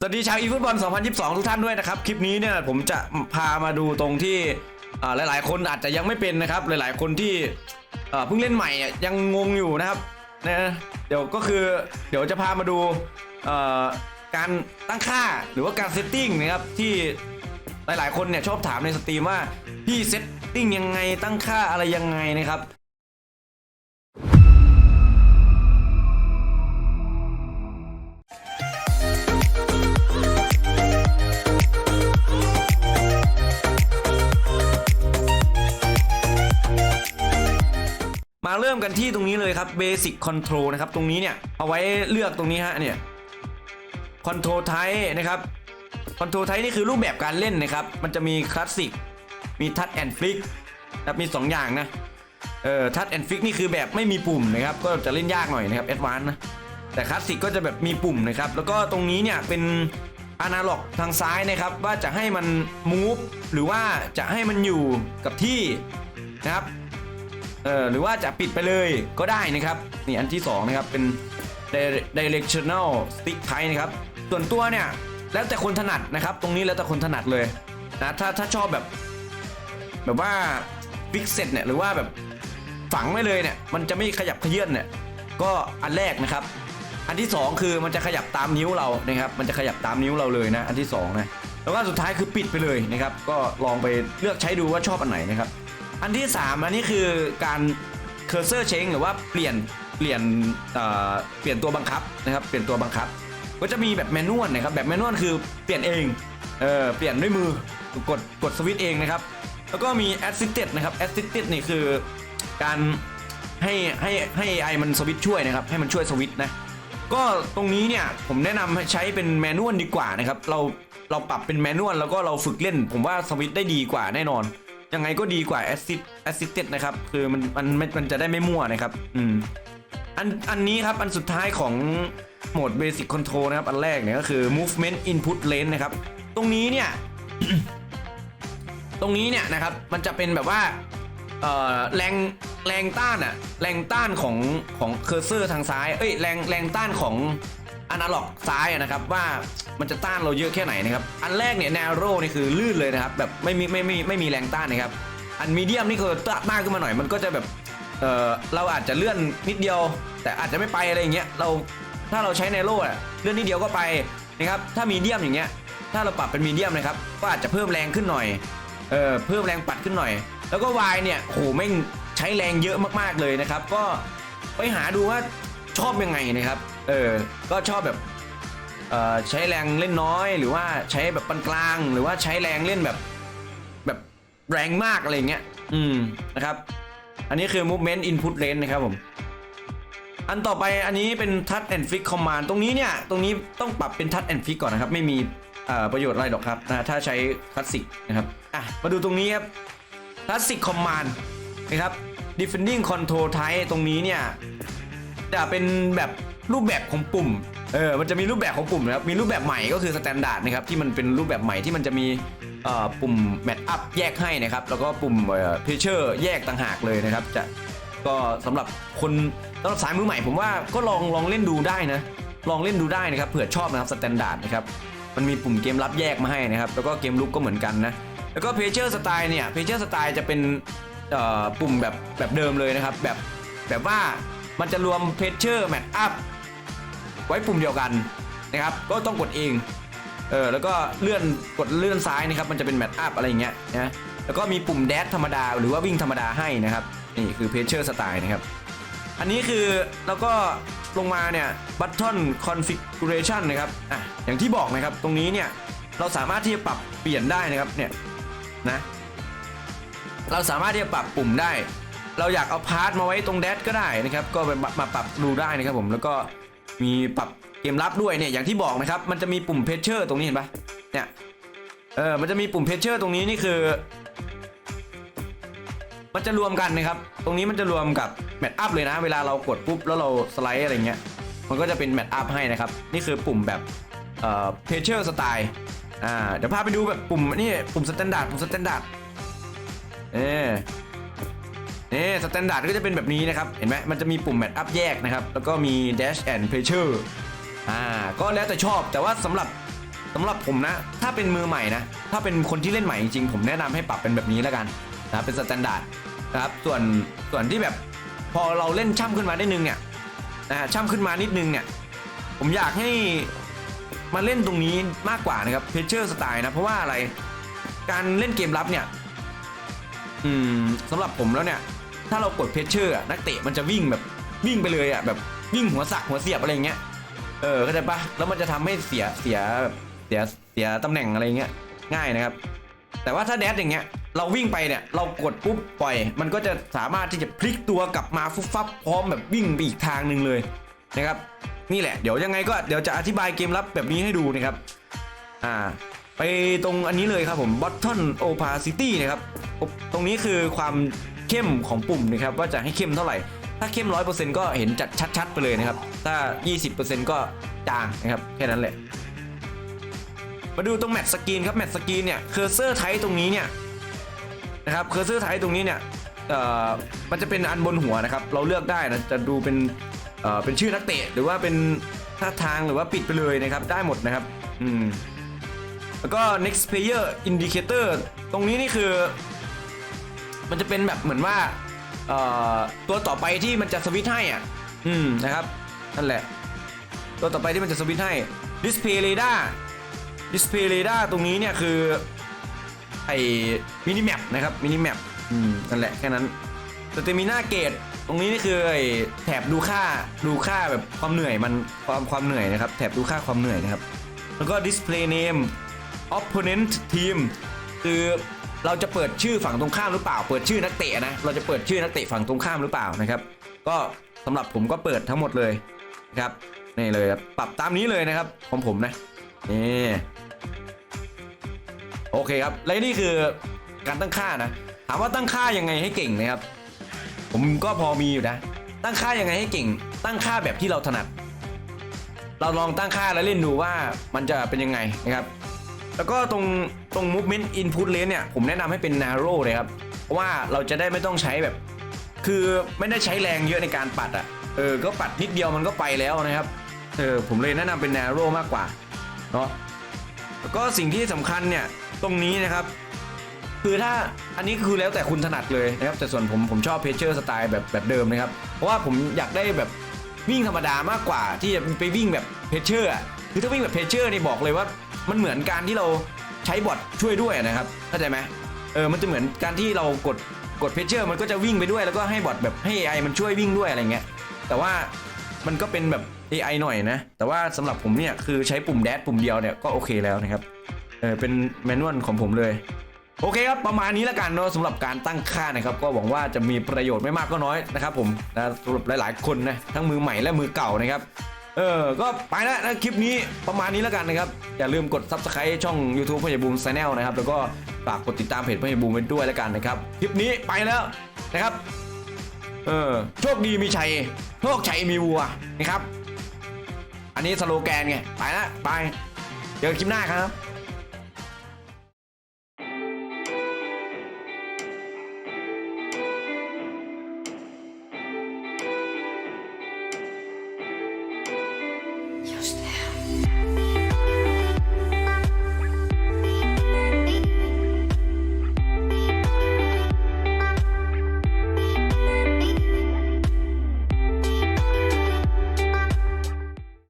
สวัสดีชาวอีฟุตบอล 2022 ทุกท่านด้วยนะครับ คลิปนี้เนี่ยผมจะพามาดูตรงที่หลาย ๆ คนอาจจะยังไม่เป็นนะครับ หลาย ๆ คนที่เพิ่งเล่นใหม่ยังงงอยู่นะครับนะเดี๋ยวก็คือเดี๋ยวจะพามาดูการตั้งค่าหรือว่าการเซตติ้งนะครับที่หลาย ๆ คนเนี่ยชอบถามในสตรีมว่าพี่เซตติ้งยังไงตั้งค่าอะไรยังไงนะครับ เริ่มกันที่ตรงนี้เลยครับ Basic Control นะครับ ตรงนี้เนี่ย เอาไว้เลือกตรงนี้ฮะเนี่ย Control Type นะครับ Control Type นี่คือรูปแบบการเล่นนะครับ มันจะมีคลาสสิกมี Touch and Flick นะครับมี 2 อย่างนะเอ่อ Touch and Flick นี่คือแบบไม่มีปุ่มนะครับ ก็จะเล่นยากหน่อยนะครับ Advanced นะแต่คลาสสิกก็จะแบบมีปุ่มนะครับ แล้วก็ตรงนี้เนี่ยเป็นอนาล็อกทางซ้ายนะครับ ว่าจะให้มัน move หรือว่าจะให้มันอยู่กับที่นะครับ เออหรือว่าจะปิดไปเลยก็ได้นะครับนี่อันที่2นะครับเป็น directional stick type นะครับส่วนตัวเนี่ยแล้วแต่คนถนัดนะครับ ตรงนี้แล้วแต่คนถนัดเลยนะถ้าถ้าชอบแบบ แบบว่าฟิกเซตเนี่ยหรือว่าแบบฝังไว้เลยเนี่ยมันจะไม่ขยับเขยื่อนเนี่ยก็อันแรกนะครับ อันที่ 2 คือมันจะขยับตามนิ้วเรานะครับ มันจะขยับตามนิ้วเราเลยนะ อันที่2นะแล้วก็สุดท้ายคือปิดไปเลยนะครับ ก็ลองไปเลือกใช้ดูว่าชอบอันไหนนะครับ อันที่ 3 อันนี้คือการเคอร์เซอร์เชงหรือว่าเปลี่ยนเปลี่ยนเอ่อเปลี่ยนตัวบังคับนะครับเปลี่ยนตัวบังคับ ก็จะมีแบบแมนนวลนะครับแบบแมนนวลคือเปลี่ยนเองเออเปลี่ยนด้วยมือกดกดสวิตช์เองนะครับแล้วก็มี assisted นะครับ assisted นี่คือการให้ให้ให้ AI มันสวิตช์ช่วยนะครับให้มันช่วยสวิตช์นะก็ตรงนี้เนี่ยผมแนะนำให้ใช้เป็นแมนนวลดีกว่านะครับเราเราปรับเป็นแมนนวลแล้วก็เราฝึกเล่น ผมว่าสวิตช์ได้ดีกว่าแน่นอน ยังไงก็ดีกว่า assist assisted นะครับ คือมันมันมันมันจะได้ไม่มั่วนะครับ อืม อันอันนี้ครับ อันสุดท้ายของโหมด basic control นะครับ อันแรกเนี่ยก็คือ movement input lane นะครับ ตรงนี้เนี่ย ตรงนี้เนี่ยนะครับ มันจะเป็นแบบว่า เอ่อ แรงแรงต้านอะแรงต้านของของเคอร์เซอร์ทางซ้าย เอ้ย แรงแรงต้านของอนาล็อกซ้ายอะนะครับว่า มันจะต้านเราเยอะแค่ไหนนะครับ อันแรกเนี่ยแนวโรนี่คือลื่นเลยนะครับแบบไม่มีไม่ไม่ไม่มีแรงต้านนะครับ อันมีเดียมนี่คือต้านมากขึ้นมาหน่อย มันก็จะแบบเออเราอาจจะเลื่อนนิดเดียว แต่อาจจะไม่ไปอะไรอย่างเงี้ยเราถ้าเราใช้ในโล่อะเลื่อนนิดเดียวก็ไปนะครับถ้ามีเดียมอย่างเงี้ยถ้าเราปรับเป็นมีเดียมนะครับก็อาจจะเพิ่มแรงขึ้นหน่อยเออเพิ่มแรงปัดขึ้นหน่อย แล้วก็วายเนี่ยโหแม่งใช้แรงเยอะมากๆเลยนะครับ ก็ไปหาดูว่าชอบยังไงนะครับ เออ ก็ชอบแบบ ใช้แรงเล่นน้อย หรือว่าใช้แบบปานกลาง หรือว่าใช้แรงเล่นแบบแบบแรงมากอะไรเงี้ย อืมนะครับ อันนี้คือ movement input range นะครับผม อันต่อไปอันนี้เป็น touch and fix command ตรงนี้เนี่ย ตรงนี้ต้องปรับเป็น touch and fix ก่อนนะครับ ไม่มีประโยชน์อะไรหรอกครับนะถ้าใช้คลาสสิกนะครับอะมาดูตรงนี้ครับ classic command นะครับ defending control type ตรงนี้เนี่ยจะเป็นแบบรูปแบบของปุ่ม เออ มันจะมีรูปแบบของปุ่มนะครับ มีรูปแบบใหม่ก็คือ standard นะครับที่มันเป็นรูปแบบใหม่ที่มันจะมีปุ่ม match up แยกให้นะครับ แล้วก็ปุ่มเอ่อ pressure แยกต่างหากเลยนะครับ จะก็สำหรับคนสำหรับสายมือใหม่ผมว่าก็ลองลองเล่นดูได้นะ ลองเล่นดูได้นะครับเผื่อชอบนะครับ standard นะครับ มันมีปุ่มเกมรับแยกมาให้นะครับ แล้วก็เกมลุกก็เหมือนกันนะ แล้วก็ pressure style เนี่ย pressure style จะเป็นปุ่มแบบแบบเดิมเลยนะครับ แบบแบบว่ามันจะรวม pressure match up ไว้ปุ่มเดียวกันนะครับ ก็ต้องกดเอง เออ แล้วก็เลื่อนกดเลื่อนซ้ายนะครับ มันจะเป็นแมทอัพอะไรอย่างเงี้ยนะ แล้วก็มีปุ่มแดชธรรมดา หรือว่าวิ่งธรรมดาให้นะครับ นี่คือเพเชอร์สไตล์นะครับ อันนี้คือแล้วก็ลงมาเนี่ยบัตทอนคอนฟิก r a t i o n นะครับ อะ อย่างที่บอกนะครับ ตรงนี้เนี่ยเราสามารถที่จะปรับเปลี่ยนได้นะครับ เนี่ยนะ เราสามารถที่จะปรับปุ่มได้ เราอยากเอาพาร์ทมาไว้ตรงแดชก็ได้นะครับ ก็ไปมาปรับดูได้นะครับผม แล้วก็ มีปรับเกมรับด้วยเนี่ยอย่างที่บอกนะครับ มันจะมีปุ่มเพชเชอร์ตรงนี้เห็นปะเนี่ยเออมันจะมีปุ่มเพชเชอร์ตรงนี้นี่คือ มันจะรวมกันนะครับ ตรงนี้มันจะรวมกับแมทอัพเลยนะ เวลาเรากดปุ๊บแล้วเราสไลด์อะไรเงี้ยมันก็จะเป็นแมทอัพให้นะครับ นี่คือปุ่มแบบเอ่อเพชเชอร์สไตล์อ่าเดี๋ยวพาไปดูแบบปุ่มนี่ปุ่มสแตนดาร์ดปุ่มสแตนดาร์ดเออ นี่สแตนดาร์ดก็จะเป็นแบบนี้นะครับ เห็นไหมมันจะมีปุ่มแมทอัพแยกนะครับ แล้วก็มี dash and pressure อ่า ก็แล้วแต่ชอบ แต่ว่าสำหรับสำหรับผมนะ ถ้าเป็นมือใหม่นะ ถ้าเป็นคนที่เล่นใหม่จริงๆผมแนะนำให้ปรับเป็นแบบนี้แล้วกันนะเป็นสแตนดาร์ดนะครับ ส่วนส่วนที่แบบพอเราเล่นช่ำขึ้นมาได้นึงเนี่ยนะฮะช่ำขึ้นมานิดนึงเนี่ย ผมอยากให้มาเล่นตรงนี้มากกว่านะครับเพเชอร์สไตล์นะ เพราะว่าอะไร การเล่นเกมรับเนี่ย อืมสำหรับผมแล้วเนี่ย ถ้าเรากดเพชเชอร์นักเตะมันจะวิ่งแบบวิ่งไปเลยอะแบบวิ่งหัวสักหัวเสียบอะไรเงี้ยเออเข้าใจปะแล้วมันจะทำให้เสียเสียเสียเสียตำแหน่งอะไรเงี้ยง่ายนะครับ แต่ว่าถ้าแดดอย่างเงี้ยเราวิ่งไปเนี่ยเรากดปุ๊บปล่อย มันก็จะสามารถที่จะพลิกตัวกลับมาฟุบฟับพร้อมแบบวิ่งไปอีกทางหนึ่งเลยนะครับนี่แหละเดี๋ยวยังไงก็เดี๋ยวจะอธิบายเกมลับแบบนี้ให้ดูนะครับอ่าไปตรงอันนี้เลยครับผม button opacity นะครับ ตรงนี้คือความ เข้มของปุ่มนะครับว่าจะให้เข้มเท่าไหร่ ถ้าเข้ม 100%ก็เห็นจัดชัด ๆ ไปเลยนะครับ ถ้า 20%ก็จางนะครับแค่นั้นแหละ มาดูตรงแมทสกรีนครับแมทสกรีนเนี่ยเคอร์เซอร์ไทตรงนี้เนี่ยนะครับเคอร์เซอร์ไทตรงนี้เนี่ยเอ่อมันจะเป็นอันบนหัวนะครับ เราเลือกได้นะจะดูเป็นเอ่อเป็นชื่อนักเตะ หรือว่าเป็นท่าทางหรือว่าปิดไปเลยนะครับ ได้หมดนะครับ อืมแล้วก็ next player indicator ตรงนี้นี่คือ มันจะเป็นแบบเหมือนว่าเอ่อตัวต่อไปที่มันจะสวิตช์ให้อะ อืมนะครับ นั่นแหละ ตัวต่อไปที่มันจะสวิตช์ให้ display radar display radar ตรงนี้เนี่ยคือไอ้มินิแมปนะครับมินิแมปอืมนั่นแหละแค่นั้นสเตมิน่าเกตตรงนี้นี่คือไอ้แถบดูค่าดูค่าแบบความเหนื่อยมันความความเหนื่อยนะครับ แถบดูค่าความเหนื่อยนะครับ แล้วก็ display name opponent team คือ เราจะเปิดชื่อฝั่งตรงข้ามหรือเปล่า เปิดชื่อนักเตะนะ เราจะเปิดชื่อนักเตะฝั่งตรงข้ามหรือเปล่านะครับ ก็สำหรับผมก็เปิดทั้งหมดเลยนะครับนี่เลยครับปรับตามนี้เลยนะครับของผมนะนี่โอเคครับและนี่คือการตั้งค่านะถามว่าตั้งค่ายังไงให้เก่งนะครับ ผมก็พอมีอยู่นะ ตั้งค่ายังไงให้เก่ง ตั้งค่าแบบที่เราถนัด เราลองตั้งค่าแล้วเล่นดูว่ามันจะเป็นยังไงนะครับ แล้วก็ตรงตรง movement input range เนี่ยผมแนะนำให้เป็น narrow เลยครับ เพราะว่าเราจะได้ไม่ต้องใช้แบบ คือไม่ได้ใช้แรงเยอะในการปัดอะ่ะเออก็ปัดนิดเดียวมันก็ไปแล้วนะครับเออผมเลยแนะนำเป็น narrow มากกว่าเนาะแล้วก็สิ่งที่สำคัญเนี่ยตรงนี้นะครับ คือถ้าอันนี้คือแล้วแต่คุณถนัดเลยนะครับแต่ส่วนผมผมชอบเพเชอร์สไตล์แบบแบบเดิมนะครับ เพราะว่าผมอยากได้แบบวิ่งธรรมดามากกว่าที่จะไปวิ่งแบบเพเชอร์คือถ้าวิ่งแบบเพเชอร์นี่บอกเลยว่า มันเหมือนการที่เราใช้บอทช่วยด้วยนะครับเข้าใจไหมเออมันจะเหมือนการที่เรากดกดเพเชอร์มันก็จะวิ่งไปด้วยแล้วก็ให้บอทแบบให้ AI มันช่วยวิ่งด้วยอะไรเงี้ยแต่ว่ามันก็เป็นแบบ AI หน่อยนะ แต่ว่าสำหรับผมเนี่ยคือใช้ปุ่มแดดปุ่มเดียวเนี่ยก็โอเคแล้วนะครับเออเป็นแมนนวลของผมเลยโอเคครับ ประมาณนี้แล้วกันเนาะสำหรับการตั้งค่านะครับ ก็หวังว่าจะมีประโยชน์ไม่มากก็น้อยนะครับผมนะสำหรับหลาย ๆ คนนะทั้งมือใหม่และมือเก่านะครับ เออ ก็ไปแล้วนะคลิปนี้ประมาณนี้แล้วกันนะครับ อย่าลืมกด subscribe ช่อง YouTube พยาบูมชาแนลนะครับ แล้วก็ฝากกดติดตามเพจพยาบูมไปด้วยแล้วกันนะครับ คลิปนี้ไปแล้วนะครับ เออ โชคดีมีชัย โชคชัยมีวัวนะครับ อันนี้สโลแกนไง ไปละไป เจอคลิปหน้าครับ